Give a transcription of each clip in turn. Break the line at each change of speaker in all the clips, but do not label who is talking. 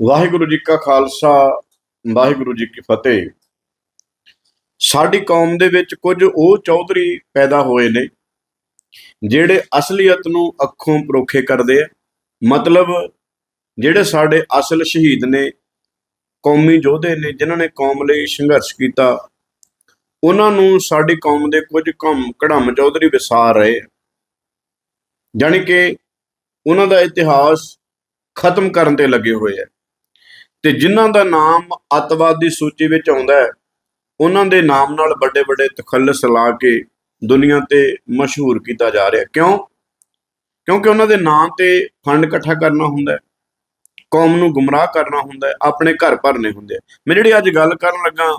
ਵਾਹਿਗੁਰੂ ਜੀ ਕਾ ਖਾਲਸਾ, ਵਾਹਿਗੁਰੂ ਜੀ ਕੀ ਫਤਿਹ। ਸਾਡੀ ਕੌਮ ਦੇ ਵਿੱਚ ਕੁਝ ਉਹ ਚੌਧਰੀ ਪੈਦਾ ਹੋਏ ਨੇ, ਜਿਹੜੇ ਅਸਲੀਅਤ ਨੂੰ ਅੱਖੋਂ ਪਰੋਖੇ ਕਰਦੇ ਆ। ਮਤਲਬ ਜਿਹੜੇ ਸਾਡੇ ਅਸਲ ਸ਼ਹੀਦ ਨੇ, ਕੌਮੀ ਯੋਧੇ ਨੇ, ਜਿਨ੍ਹਾਂ ਨੇ ਕੌਮ ਲਈ ਸੰਘਰਸ਼ ਕੀਤਾ, ਉਹਨਾਂ ਨੂੰ ਸਾਡੀ ਕੌਮ ਦੇ ਕੁਝ ਕਮ ਕੜਮ ਚੌਧਰੀ ਵਿਸਾਰ ਰਹੇ ਆ। ਜਾਣੀ ਕਿ ਉਹਨਾਂ ਦਾ ਇਤਿਹਾਸ ਖਤਮ ਕਰਨ ਤੇ ਲੱਗੇ ਹੋਏ ਆ। ਤੇ ਜਿਨ੍ਹਾਂ ਦਾ ਨਾਮ ਅੱਤਵਾਦ ਦੀ ਸੂਚੀ ਵਿੱਚ ਆਉਂਦਾ ਹੈ, ਉਹਨਾਂ ਦੇ ਨਾਮ ਨਾਲ ਵੱਡੇ ਵੱਡੇ ਤਖੱਲਸ ਲਾ ਕੇ ਦੁਨੀਆ ਤੇ ਮਸ਼ਹੂਰ ਕੀਤਾ ਜਾ ਰਿਹਾ ਕਿਉਂ? ਕਿਉਂਕਿ ਉਹਨਾਂ ਦੇ ਨਾਂ ਤੇ ਫੰਡ ਇਕੱਠਾ ਕਰਨਾ ਹੁੰਦਾ ਹੈ, ਕੌਮ ਨੂੰ ਗੁੰਮਰਾਹ ਕਰਨਾ ਹੁੰਦਾ ਹੈ, ਆਪਣੇ ਘਰ ਭਰਨੇ ਹੁੰਦੇ ਆ। ਮੈਂ ਜਿਹੜੀ ਅੱਜ ਗੱਲ ਕਰਨ ਲੱਗਾ,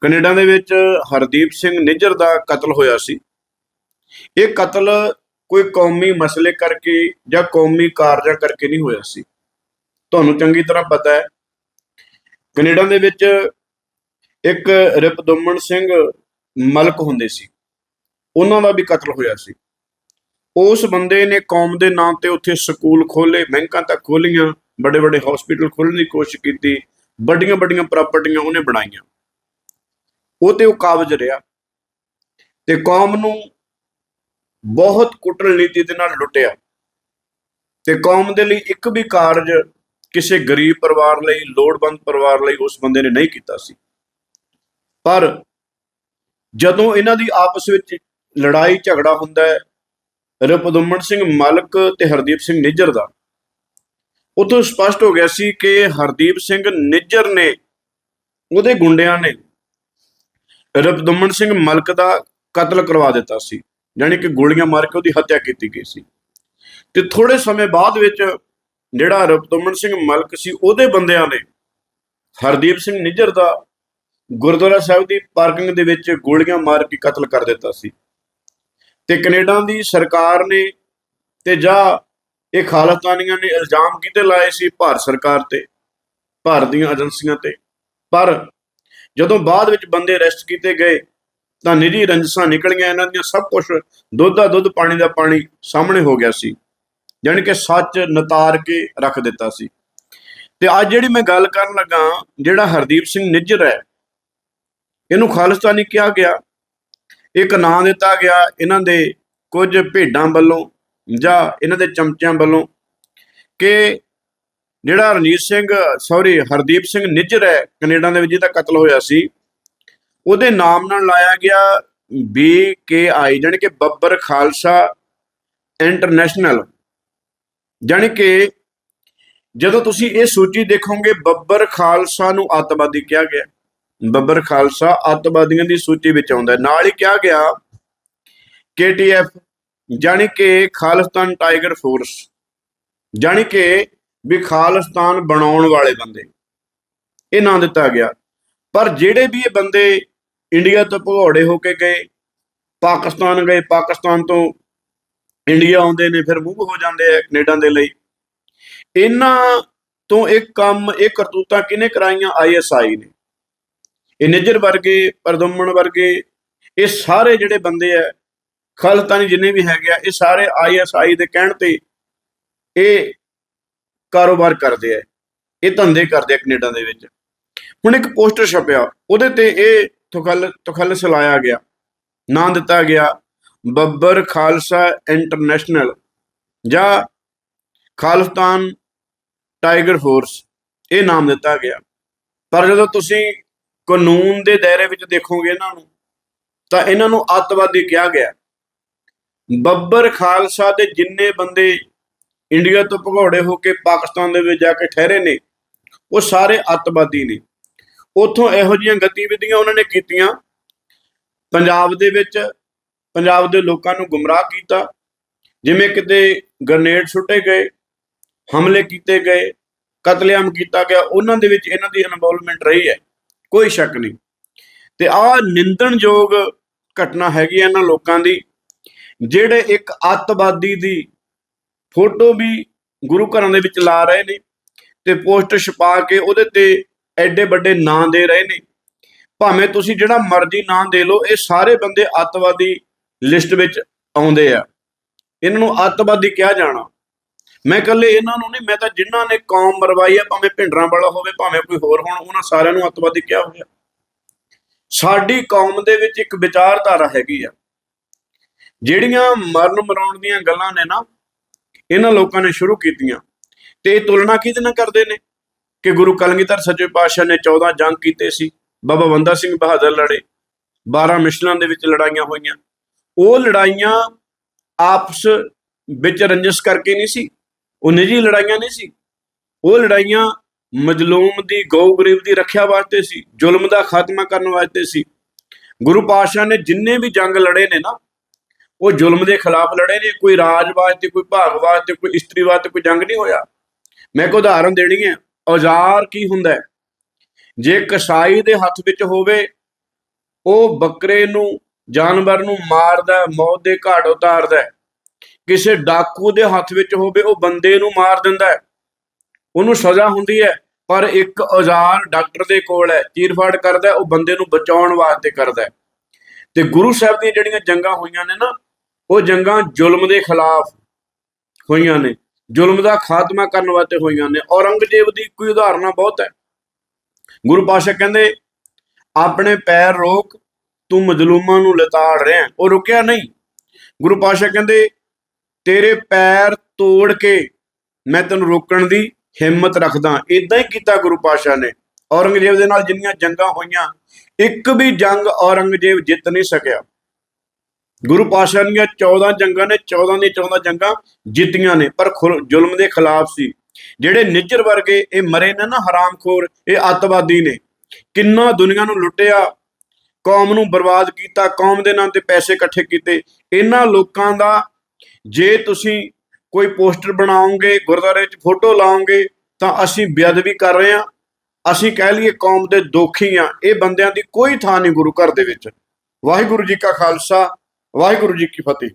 ਕੈਨੇਡਾ ਦੇ ਵਿੱਚ ਹਰਦੀਪ ਸਿੰਘ ਨਿੱਜਰ ਦਾ ਕਤਲ ਹੋਇਆ ਸੀ। ਇਹ ਕਤਲ ਕੋਈ ਕੌਮੀ ਮਸਲੇ ਕਰਕੇ ਜਾਂ ਕੌਮੀ ਕਾਰਜਾਂ ਕਰਕੇ ਨਹੀਂ ਹੋਇਆ ਸੀ। ਤੁਹਾਨੂੰ ਚੰਗੀ ਤਰ੍ਹਾਂ ਪਤਾ ਹੈ। ਕੈਨੇਡਾ ਦੇ ਵਿੱਚ ਇੱਕ ਰਿਪਦਮਨ ਸਿੰਘ ਮਲਕ ਹੁੰਦੇ ਸੀ। ਉਹਨਾਂ ਦਾ ਵੀ ਕਤਲ ਹੋਇਆ ਸੀ। ਉਸ ਬੰਦੇ ਨੇ ਕੌਮ ਦੇ ਨਾਂ ਤੇ ਉੱਥੇ ਸਕੂਲ ਖੋਲੇ ਬੈਂਕਾਂ ਤੱਕ ਖੋਲੀਆਂ ਵੱਡੇ ਵੱਡੇ ਹਸਪੀਟਲ ਖੋਲਣ ਦੀ ਕੋਸ਼ਿਸ਼ ਕੀਤੀ ਵੱਡੀਆਂ ਵੱਡੀਆਂ ਪ੍ਰਾਪਰਟੀਆਂ ਉਹਨੇ ਬਣਾਈਆਂ। ਉਹ ਤੇ ਉਹ ਕਾਬਜ ਰਿਹਾ। ਤੇ ਕੌਮ ਨੂੰ ਬਹੁਤ ਕੁਟਲ ਨੀਤੀ ਦੇ ਨਾਲ ਲੁੱਟਿਆ। ਤੇ ਕੌਮ ਦੇ ਲਈ ਇੱਕ ਵੀ ਕਾਰਜ ਕਿਸੇ ਗਰੀਬ ਪਰਿਵਾਰ ਲਈ, ਲੋੜਵੰਦ ਪਰਿਵਾਰ ਲਈ ਉਸ ਬੰਦੇ ਨੇ ਨਹੀਂ ਕੀਤਾ ਸੀ। ਪਰ ਜਦੋਂ ਇਹਨਾਂ ਦੀ ਆਪਸ ਵਿੱਚ ਲੜਾਈ, ਝਗੜਾ ਹੁੰਦਾ ਹੈ ਰਪਦਮਨ ਸਿੰਘ ਮਲਕ ਤੇ ਹਰਦੀਪ ਸਿੰਘ ਨਿੱਜਰ ਦਾ ਉਦੋਂ ਸਪਸ਼ਟ ਹੋ ਗਿਆ ਸੀ ਕਿ ਹਰਦੀਪ ਸਿੰਘ ਨਿੱਜਰ ਨੇ, ਉਹਦੇ ਗੁੰਡਿਆਂ ਨੇ ਰਪਦਮਨ ਸਿੰਘ ਮਲਕ ਦਾ ਕਤਲ ਕਰਵਾ ਦਿੱਤਾ ਸੀ। ਯਾਨੀ ਕਿ ਗੋਲੀਆਂ ਮਾਰ ਕੇ ਉਹਦੀ ਹੱਤਿਆ ਕੀਤੀ ਗਈ ਸੀ। ਤੇ ਥੋੜੇ ਸਮੇਂ ਬਾਅਦ ਵਿੱਚ ਜਿਹੜਾ ਰਪਦਮਨ ਸਿੰਘ ਮਲਕ ਸੀ, ਉਹਦੇ ਬੰਦਿਆਂ ਨੇ ਹਰਦੀਪ ਸਿੰਘ ਨਿੱਜਰ ਦਾ ਗੁਰਦੁਆਰਾ ਸਾਹਿਬ ਦੀ ਪਾਰਕਿੰਗ ਦੇ ਵਿੱਚ ਗੋਲੀਆਂ ਮਾਰ ਕੇ ਕਤਲ ਕਰ ਦਿੱਤਾ ਸੀ। ਤੇ ਕੈਨੇਡਾ ਦੀ ਸਰਕਾਰ ਨੇ ਤੇ ਜਾਂ ਇਹ ਖਾਲਸਤਾਨੀਆਂ ਨੇ ਇਲਜ਼ਾਮ ਕਿਤੇ ਲਾਏ ਸੀ ਭਾਰਤ ਸਰਕਾਰ ਤੇ, ਭਾਰਤ ਦੀਆਂ ਏਜੰਸੀਆਂ ਤੇ। ਪਰ ਜਦੋਂ ਬਾਅਦ ਵਿੱਚ ਬੰਦੇ ਅਰੈਸਟ ਕੀਤੇ ਗਏ, ਤਾਂ ਨਿੱਜੀ ਰੰਜਸਾਂ ਨਿਕਲੀਆਂ, ਇਹਨਾਂ ਦੀਆਂ ਸਭ ਕੁਝ ਦੁੱਧ ਦਾ ਦੁੱਧ, ਪਾਣੀ ਦਾ ਪਾਣੀ ਸਾਹਮਣੇ ਹੋ ਗਿਆ ਸੀ। ਯਾਨੀ ਕਿ ਸੱਚ ਨਤਾਰ ਕੇ ਰੱਖ ਦਿੱਤਾ ਸੀ। ਤੇ ਅੱਜ ਜਿਹੜੀ ਮੈਂ ਗੱਲ ਕਰਨ ਲੱਗਾ ਜਿਹੜਾ ਹਰਦੀਪ ਸਿੰਘ ਨਿੱਜਰ ਹੈ, ਇਹਨੂੰ ਖਾਲਿਸਤਾਨੀ ਕਿਹਾ ਗਿਆ ਇੱਕ ਨਾਂ ਦਿੱਤਾ ਗਿਆ ਇਹਨਾਂ ਦੇ ਕੁਝ ਭੇਡਾਂ ਵੱਲੋਂ ਜਾਂ ਇਹਨਾਂ ਦੇ ਚਮਚਿਆਂ ਵੱਲੋਂ ਕਿ ਜਿਹੜਾ ਰਣਜੀਤ ਸਿੰਘ ਸੌਰੀ ਹਰਦੀਪ ਸਿੰਘ ਨਿੱਜਰ ਹੈ, ਕੈਨੇਡਾ ਦੇ ਵਿੱਚ ਜਿਹਦਾ ਕਤਲ ਹੋਇਆ ਸੀ, ਉਹਦੇ ਨਾਮ ਨਾਲ ਲਾਇਆ ਗਿਆ ਬੀ ਕੇ ਆਈ ਜਾਣੀ ਕਿ ਬੱਬਰ ਖਾਲਸਾ ਇੰਟਰਨੈਸ਼ਨਲ। ਜਾਣੀ ਕਿ ਜਦੋਂ ਤੁਸੀਂ ਇਹ ਸੂਚੀ ਦੇਖੋਗੇ, ਬੱਬਰ ਖਾਲਸਾ ਨੂੰ ਅੱਤਵਾਦੀ ਕਿਹਾ ਗਿਆ। ਬੱਬਰ ਖਾਲਸਾ ਅੱਤਵਾਦੀਆਂ ਦੀ ਸੂਚੀ ਵਿੱਚ ਆਉਂਦਾ ਨਾਲ ਹੀ ਕਿਹਾ ਗਿਆ ਕੇਟੀਐਫ ਜਾਣੀ ਕਿ ਖਾਲਿਸਤਾਨ ਟਾਈਗਰ ਫੋਰਸ, ਜਾਣੀ ਕਿ ਵੀ ਖਾਲਿਸਤਾਨ ਬਣਾਉਣ ਵਾਲੇ ਬੰਦੇ। ਇਹ ਨਾਂ ਦਿੱਤਾ ਗਿਆ। ਪਰ ਜਿਹੜੇ ਵੀ ਇਹ ਬੰਦੇ ਇੰਡੀਆ ਤੋਂ ਭਗੌੜੇ ਹੋ ਕੇ ਗਏ, ਪਾਕਿਸਤਾਨ ਗਏ, ਪਾਕਿਸਤਾਨ ਤੋਂ ਇੰਡੀਆ ਆਉਂਦੇ ਨੇ, ਫਿਰ ਮੂਵ ਹੋ ਜਾਂਦੇ ਆ ਕੈਨੇਡਾ ਦੇ ਲਈ। ਇਹਨਾਂ ਤੋਂ ਇਹ ਕੰਮ, ਇਹ ਕਰਤੂਤਾਂ ਕਿਹਨੇ ਕਰਾਈਆਂ? ਆਈਐਸਆਈ ਨੇ। ਇਹ ਨਿਜਰ ਵਰਗੇ ਪਰਦਮਨ ਵਰਗੇ, ਇਹ ਸਾਰੇ ਜਿਹੜੇ ਬੰਦੇ ਆ, ਖਾਲਤਾਨੀ ਜਿੰਨੇ ਵੀ ਹੈਗੇ ਆ, ਇਹ ਸਾਰੇ ਆਈਐਸਆਈ ਦੇ ਕਹਿਣ ਤੇ ਇਹ ਕਾਰੋਬਾਰ ਕਰਦੇ ਆ। ਇਹ ਧੰਦੇ ਕਰਦੇ ਆ ਕੈਨੇਡਾ ਦੇ ਵਿੱਚ। ਹੁਣ ਇੱਕ ਪੋਸਟਰ ਛਪਿਆ, ਉਹਦੇ ਤੇ ਇਹ ਤੁਖਲ ਤੁਖਲਸ ਲਾਇਆ ਗਿਆ। ਨਾਂ ਦਿੱਤਾ ਗਿਆ। ਬੱਬਰ ਖਾਲਸਾ ਇੰਟਰਨੈਸ਼ਨਲ ਜਾਂ ਖਾਲਸਤਾਨ ਟਾਈਗਰ ਫੋਰਸ, ਇਹ ਨਾਮ ਦਿੱਤਾ ਗਿਆ। ਪਰ ਜਦੋਂ ਤੁਸੀਂ ਕਾਨੂੰਨ ਦੇ ਦਾਇਰੇ ਵਿੱਚ ਦੇਖੋਗੇ ਇਹਨਾਂ ਨੂੰ, ਤਾਂ ਇਹਨਾਂ ਨੂੰ ਅੱਤਵਾਦੀ ਕਿਹਾ ਗਿਆ। ਬੱਬਰ ਖਾਲਸਾ ਦੇ ਜਿੰਨੇ ਬੰਦੇ ਇੰਡੀਆ ਤੋਂ ਭਗੌੜੇ ਹੋ ਕੇ ਪਾਕਿਸਤਾਨ ਦੇ ਵਿੱਚ ਜਾ ਕੇ ਠਹਿਰੇ ਨੇ, ਉਹ ਸਾਰੇ ਅੱਤਵਾਦੀ ਨੇ। ਉਥੋਂ ਇਹੋ ਜਿਹੀਆਂ ਗਤੀਵਿਧੀਆਂ ਉਹਨਾਂ ਨੇ ਕੀਤੀਆਂ। ਪੰਜਾਬ ਦੇ ਵਿੱਚ ਪੰਜਾਬ ਦੇ ਲੋਕਾਂ ਨੂੰ ਗੁੰਮਰਾਹ ਕੀਤਾ। ਜਿਵੇਂ ਕਿਤੇ ਗ੍ਰਨੇਡ ਸੁੱਟੇ ਗਏ, ਹਮਲੇ ਕੀਤੇ ਗਏ, ਕਤਲੇਆਮ ਕੀਤਾ ਗਿਆ, ਉਹਨਾਂ ਦੇ ਵਿੱਚ ਇਹਨਾਂ ਦੀ ਇਨਵੋਲਵਮੈਂਟ ਰਹੀ ਹੈ। ਕੋਈ ਸ਼ੱਕ ਨਹੀਂ। ਤੇ ਆਹ ਨਿੰਦਣਯੋਗ ਘਟਨਾ ਹੈਗੀ ਹੈ ਇਹਨਾਂ ਲੋਕਾਂ ਦੀ, ਜਿਹੜੇ ਇੱਕ ਅੱਤਵਾਦੀ ਦੀ ਫੋਟੋ ਵੀ ਗੁਰੂ ਘਰਾਂ ਦੇ ਵਿੱਚ ਲਾ ਰਹੇ ਨੇ ਤੇ ਪੋਸਟਰ ਛਪਾ ਕੇ ਉਹਦੇ ਤੇ ਐਡੇ ਵੱਡੇ ਨਾਂ ਦੇ ਰਹੇ ਨੇ। ਭਾਵੇਂ ਤੁਸੀਂ ਜਿਹੜਾ ਮਰਜ਼ੀ ਨਾਂ ਦੇ ਲਓ, ਇਹ ਸਾਰੇ ਬੰਦੇ ਅੱਤਵਾਦੀ ਲਿਸਟ ਵਿੱਚ ਆਉਂਦੇ ਆ। ਇਹਨਾਂ ਨੂੰ ਅੱਤਵਾਦੀ ਕਿਹਾ ਜਾਣਾ। ਮੈਂ ਇਕੱਲੇ ਇਹਨਾਂ ਨੂੰ ਨਹੀਂ, ਮੈਂ ਤਾਂ ਜਿਨ੍ਹਾਂ ਨੇ ਕੌਮ ਮਰਵਾਈ ਆ, ਭਾਵੇਂ ਭਿੰਡਰਾਂ ਵਾਲਾ ਹੋਵੇ, ਭਾਵੇਂ ਕੋਈ ਹੋਰ ਹੋਣ, ਉਹਨਾਂ ਸਾਰਿਆਂ ਨੂੰ ਅੱਤਵਾਦੀ ਕਿਹਾ ਹੋਇਆ। ਸਾਡੀ ਕੌਮ ਦੇ ਵਿੱਚ ਇੱਕ ਵਿਚਾਰਧਾਰਾ ਹੈਗੀ ਆ। ਜਿਹੜੀਆਂ ਮਰਨ ਮਰਾਉਣ ਦੀਆਂ ਗੱਲਾਂ ਨੇ ਨਾ, ਇਹਨਾਂ ਲੋਕਾਂ ਨੇ ਸ਼ੁਰੂ ਕੀਤੀਆਂ। ਤੇ ਇਹ ਤੁਲਨਾ ਕਿਹਦੇ ਨਾਲ ਕਰਦੇ ਨੇ? ਕਿ ਗੁਰੂ ਕਲਗੀਧਰ ਸੱਚੇ ਪਾਤਸ਼ਾਹ ਨੇ 14 ਜੰਗ ਕੀਤੇ ਸੀ। ਬਾਬਾ ਬੰਦਾ ਸਿੰਘ ਬਹਾਦਰ ਲੜੇ। 12 ਮਿਸ਼ਲਾਂ ਦੇ ਵਿੱਚ ਲੜਾਈਆਂ ਹੋਈਆਂ। ਉਹ ਲੜਾਈਆਂ ਆਪਸ ਵਿੱਚ ਰੰਜਿਸ਼ ਕਰਕੇ ਨਹੀਂ ਸੀ, ਉਹ ਨਿੱਜੀ ਲੜਾਈਆਂ ਨਹੀਂ ਸੀ। ਉਹ ਲੜਾਈਆਂ ਮਜਲੂਮ ਦੀ, ਗਊ ਗਰੀਬ ਦੀ ਰੱਖਿਆ ਵਾਸਤੇ ਸੀ, ਜ਼ੁਲਮ ਦਾ ਖਾਤਮਾ ਕਰਨ ਵਾਸਤੇ ਸੀ। ਗੁਰੂ ਪਾਤਸ਼ਾਹ ਨੇ ਜਿੰਨੇ ਵੀ ਜੰਗ ਲੜੇ ਨੇ ਨਾ, ਉਹ ਜ਼ੁਲਮ ਦੇ ਖਿਲਾਫ ਲੜੇ ਨੇ, ਕੋਈ ਰਾਜ ਵਾਸਤੇ, ਕੋਈ ਭਾਗ ਵਾਸਤੇ, ਕੋਈ ਇਸਤਰੀ ਵਾਸਤੇ ਕੋਈ ਜੰਗ ਨਹੀਂ ਹੋਇਆ। ਮੈਂ ਇੱਕ ਉਦਾਹਰਨ ਦੇਣੀ ਹੈ, ਔਜ਼ਾਰ ਕੀ ਹੁੰਦਾ ਹੈ? ਜੇ ਕਸਾਈ ਦੇ ਹੱਥ ਵਿੱਚ ਹੋਵੇ, ਉਹ ਬੱਕਰੇ ਨੂੰ ਜਾਨਵਰ ਨੂੰ ਮਾਰਦਾ ਮੌਤ ਦੇ ਘਾਟ ਉਤਾਰਦਾ ਕਿਸੇ ਡਾਕੂ ਦੇ ਹੱਥ ਵਿੱਚ ਹੋਵੇ, ਉਹ ਬੰਦੇ ਨੂੰ ਮਾਰ ਦਿੰਦਾ ਉਹਨੂੰ ਸਜ਼ਾ ਹੁੰਦੀ ਹੈ, ਪਰ ਇੱਕ ਔਜ਼ਾਰ ਡਾਕਟਰ ਦੇ ਕੋਲ ਹੈ, ਚੀਰਫਾੜ ਕਰਦਾ ਉਹ ਬੰਦੇ ਨੂੰ ਬਚਾਉਣ ਵਾਸਤੇ ਕਰਦਾ ਤੇ ਗੁਰੂ ਸਾਹਿਬ ਦੀਆਂ ਜਿਹੜੀਆਂ ਜੰਗਾਂ ਹੋਈਆਂ ਨੇ ਨਾ, ਉਹ ਜੰਗਾਂ ਜ਼ੁਲਮ ਦੇ ਖਿਲਾਫ ਹੋਈਆਂ ਨੇ। ਜ਼ੁਲਮ ਦਾ ਖਾਤਮਾ ਕਰਨ ਵਾਸਤੇ ਹੋਈਆਂ ਨੇ। ਔਰੰਗਜ਼ੇਬ ਦੀ ਕੋਈ ਉਦਾਹਰਨਾਂ ਬਹੁਤ ਹੈ। ਗੁਰੂ ਪਾਸ਼ਾ ਕਹਿੰਦੇ, ਆਪਣੇ ਪੈਰ ਰੋਕ ਤੂੰ ਮਜ਼ਲੂਮਾਂ ਨੂੰ ਲਤਾੜ ਰਿਹਾ ਉਹ ਰੁਕਿਆ ਨਹੀਂ। ਗੁਰੂ ਪਾਸ਼ਾ ਕਹਿੰਦੇ, ਤੇਰੇ ਪੈਰ ਤੋੜ ਕੇ ਮੈਂ ਤੈਨੂੰ ਰੋਕਣ ਦੀ ਹਿੰਮਤ ਰੱਖਦਾ। ਇਦਾਂ ਹੀ ਕੀਤਾ ਗੁਰੂ ਪਾਸ਼ਾ ਨੇ। ਔਰੰਗਜ਼ੇਬ ਦੇ ਨਾਲ ਜਿੰਨੀਆਂ ਜੰਗਾਂ ਹੋਈਆਂ, ਇੱਕ ਵੀ ਜੰਗ ਔਰੰਗਜ਼ੇਬ ਜਿੱਤ ਨਹੀਂ ਸਕਿਆ। ਗੁਰੂ ਪਾਸ਼ਾ ਦੀਆਂ 14 ਜੰਗਾਂ ਨੇ 14 ਦੀਆਂ 14 ਜੰਗਾਂ ਜਿੱਤੀਆਂ ਨੇ, ਪਰ ਖੁਰ- ਜ਼ੁਲਮ ਦੇ ਖਿਲਾਫ ਸੀ। ਜਿਹੜੇ ਨਿੱਜਰ ਵਰਗੇ, ਇਹ ਮਰੇ ਨੇ ਨਾ, ਹਰਾਮਖੋਰ, ਇਹ ਅੱਤਵਾਦੀ ਨੇ। ਕਿੰਨਾ ਦੁਨੀਆ ਨੂੰ ਲੁੱਟਿਆ ਕੌਮ ਨੂੰ ਬਰਬਾਦ ਕੀਤਾ, ਕੌਮ ਦੇ ਨਾਂ ਤੇ ਪੈਸੇ ਇਕੱਠੇ ਕੀਤੇ। ਇਹਨਾਂ ਲੋਕਾਂ ਦਾ ਜੇ ਤੁਸੀਂ ਕੋਈ ਪੋਸਟਰ ਬਣਾਓਗੇ, ਗੁਰਦੁਆਰੇ 'ਚ ਫੋਟੋ ਲਾਓਗੇ, ਤਾਂ ਅਸੀਂ ਬੇਅਦਬੀ ਕਰ ਰਹੇ ਹਾਂ। ਅਸੀਂ ਕਹਿ ਲਈਏ ਕੌਮ ਦੇ ਦੋਖੀ ਆ ਇਹ ਬੰਦਿਆਂ ਦੀ ਕੋਈ ਥਾਂ ਨਹੀਂ ਗੁਰੂ ਘਰ ਦੇ ਵਿੱਚ। ਵਾਹਿਗੁਰੂ ਜੀ ਕਾ ਖਾਲਸਾ, ਵਾਹਿਗੁਰੂ ਜੀ ਕੀ ਫਤਿਹ।